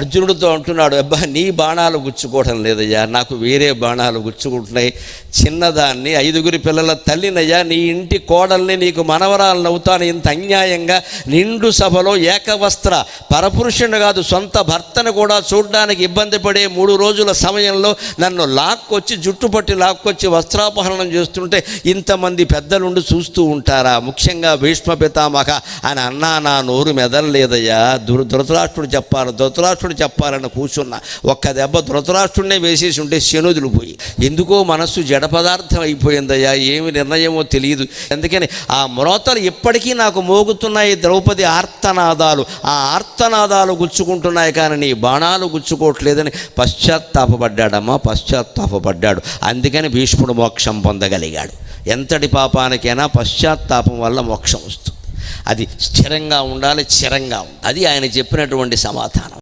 అర్జునుడితో అంటున్నాడు అబ్బా నీ బాణాలు గుచ్చుకోవడం లేదయ్యా నాకు వేరే బాణాలు గుచ్చుకుంటున్నాయి. చిన్నదాన్ని ఐదుగురి పిల్లల తల్లినయ్యా నీ ఇంటి కోడల్ని నీకు మనవరాలను అవుతాను ఇంత అన్యాయంగా నిండు సభలో ఏకవస్త్ర పరపురుషుని కాదు సొంత భర్తను కూడా చూడడానికి ఇబ్బంది పడే మూడు రోజుల సమయంలో నన్ను లాక్కొచ్చి జుట్టుపట్టి లాక్కొచ్చి వస్త్రాపహరణం చేస్తుంటే ఇంతమంది పెద్దలుండి చూస్తూ ఉంటారా? ముఖ్యంగా భీష్మ పితామహ అని అన్నా నా నోరు మెదలలేదయ్యా. దుర్ ధృతరాష్ట్రుడు చెప్పాలి ధృతరాష్ట్రుడు చెప్పాలని కూర్చున్నా ఒక్క దెబ్బ ధృతరాష్ట్రుడినే వేసేసి ఉంటే శనుదులు పోయి. ఎందుకో మనస్సు జడ పదార్థం అయిపోయిందయ్యా ఏమి నిర్ణయమో తెలియదు. అందుకని ఆ మ్రోతలు ఇప్పటికీ నాకు మోగుతున్నాయి ద్రౌపది ఆర్తనాదాలు. ఆ ఆర్తనాదాలు గుచ్చుకుంటున్నాయి కానీ నీ బాణాలు గుచ్చుకోవట్లేదని పశ్చాత్తాపడ్డాడమ్మా పశ్చాత్తాపపడ్డాడు. అందుకని భీష్ముడు మోక్షం పొందగలిగాడు. ఎంతటి పాపానికైనా పశ్చాత్తాపం వల్ల మోక్షం వస్తుంది. అది స్థిరంగా ఉండాలి చిరంగా ఉండాలి. అది ఆయన చెప్పినటువంటి సమాధానం.